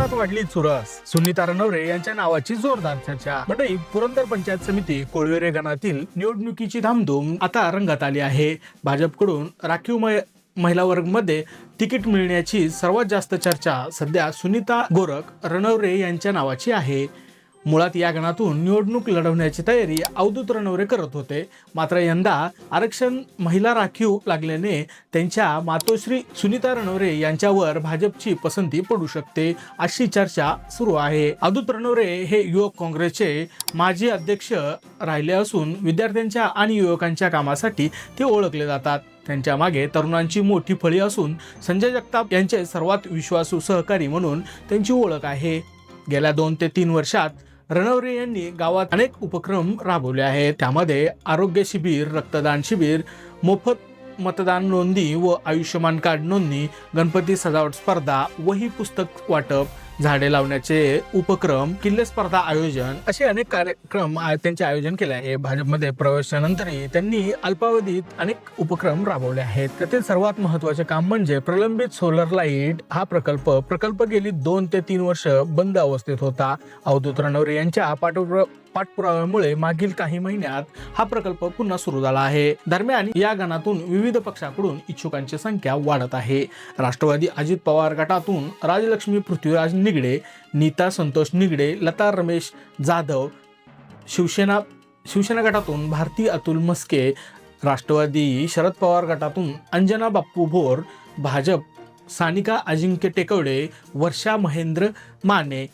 राजकारणात वाढली चुरस. सुनीता रणवरे यांच्या नावाची जोरदार चर्चा. मंडळी पुरंदर पंचायत समिती कोळवेरे गणातील निवडणुकीची धामधूम आता रंगात आली आहे. भाजपकडून राखीव मै- महिला वर्गमध्ये तिकीट मिळण्याची सर्वात जास्त चर्चा सध्या सुनीता गोरख रणवरे यांच्या नावाची आहे. मुळात या गणातून निवडणूक लढवण्याची तयारी अवधूत रणवरे करत होते. मात्र यंदा आरक्षण महिला राखीव लागल्याने त्यांच्या मातोश्री सुनीता रणवरे यांच्यावर भाजपची पसंती पडू शकते अशी चर्चा सुरू आहे. अवधूत रणवरे हे युवक काँग्रेसचे माजी अध्यक्ष राहिले असून विद्यार्थ्यांच्या आणि युवकांच्या कामासाठी ते ओळखले जातात. त्यांच्या मागे तरुणांची मोठी फळी असून संजय जगताप यांचे सर्वात विश्वासू सहकारी म्हणून त्यांची ओळख आहे. गेल्या दोन ते तीन वर्षात रणवरे यांनी गावात अनेक उपक्रम राबवले आहेत. त्यामध्ये आरोग्य शिबिर रक्तदान शिबिर मोफत मतदान नोंदी व आयुष्यमान कार्ड नोंदणी गणपती सजावट स्पर्धा वही पुस्तक वाटप झाडे लावण्याचे उपक्रम किल्ले स्पर्धा आयोजन असे अनेक कार्यक्रम त्यांचे आयोजन केले आहे. भाजपमध्ये प्रवेशानंतरही त्यांनी अल्पावधीत अनेक उपक्रम राबवले आहेत. त्यातील सर्वात महत्त्वाचे काम म्हणजे प्रलंबित सोलर लाइट हा प्रकल्प प्रकल्प गेली दोन ते तीन वर्ष बंद अवस्थेत होता. अवधूत रणवरे यांच्या पाठपुरा पाठपुराव्यामुळे मागील काही महिन्यात हा प्रकल्प पुन्हा सुरू झाला आहे. दरम्यान या गणातून विविध पक्षाकडून इच्छुकांची संख्या वाढत आहे. राष्ट्रवादी अजित पवार गटातून राजलक्ष्मी पृथ्वीराज निगडे नीता संतोष निगडे लता रमेश जाधव शिवसेना शिवसेना गटातून भारती अतुल मस्के राष्ट्रवादी शरद पवार गटातून अंजना बाप्पू भोर भाजप सानिका अजिंक्य टेकवडे वर्षा महेंद्र माने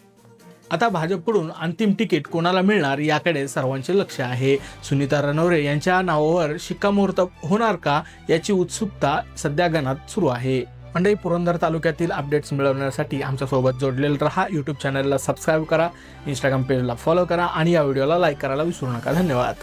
आता भाजपकडून अंतिम तिकीट कोणाला मिळणार याकडे सर्वांचे लक्ष आहे. सुनीता रनवरे यांच्या नावावर शिक्कामोर्तब होणार का याची उत्सुकता सध्या गणात सुरू आहे. मंडई पुरंदर तालुक्यातील अपडेट्स मिळवण्यासाठी आमच्यासोबत जोडलेलं राहा. यूट्यूब चॅनलला सबस्क्राईब करा. इंस्टाग्राम पेजला फॉलो करा. आणि या व्हिडिओला लाईक करायला विसरू नका. धन्यवाद.